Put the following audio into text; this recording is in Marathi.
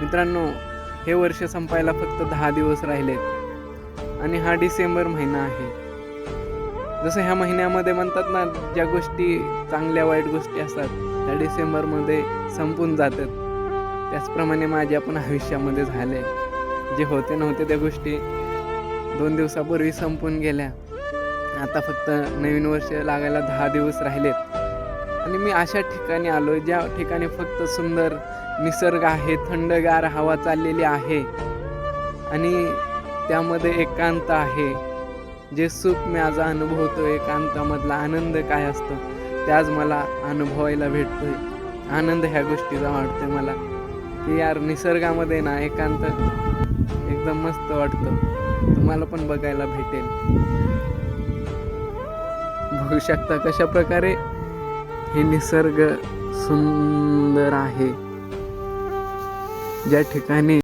मित्रांनो हे वर्ष संपायला फक्त दहा दिवस राहिलेत आणि हा डिसेंबर महिना आहे. जसं ह्या महिन्यामध्ये म्हणतात ना ज्या गोष्टी चांगल्या वाईट गोष्टी असतात त्या डिसेंबरमध्ये संपून जातात. त्याचप्रमाणे माझ्या पण आयुष्यामध्ये झाले जे होते नव्हते त्या गोष्टी दोन दिवसापूर्वी संपून गेल्या. आता फक्त नवीन वर्ष लागायला दहा दिवस राहिलेत. आणि मी अशा ठिकाणी आलो ज्या ठिकाणी फक्त सुंदर निसर्ग आहे थंडगार हवा चाललेली आहे. आणि त्यामध्ये एकांत आहे. जे सुख मी आज अनुभवतो एकांतामधला आनंद काय असतो ते आज मला अनुभवायला भेटतोय. आनंद ह्या गोष्टीचा वाटतोय मला. की यार निसर्गामध्ये ना एकांत एकदम मस्त वाटतं. तुम्हाला पण बघायला भेटेल. बघू शकता कशा प्रकारे हे निसर्ग सुंदर आहे. ज्या ठिकाणी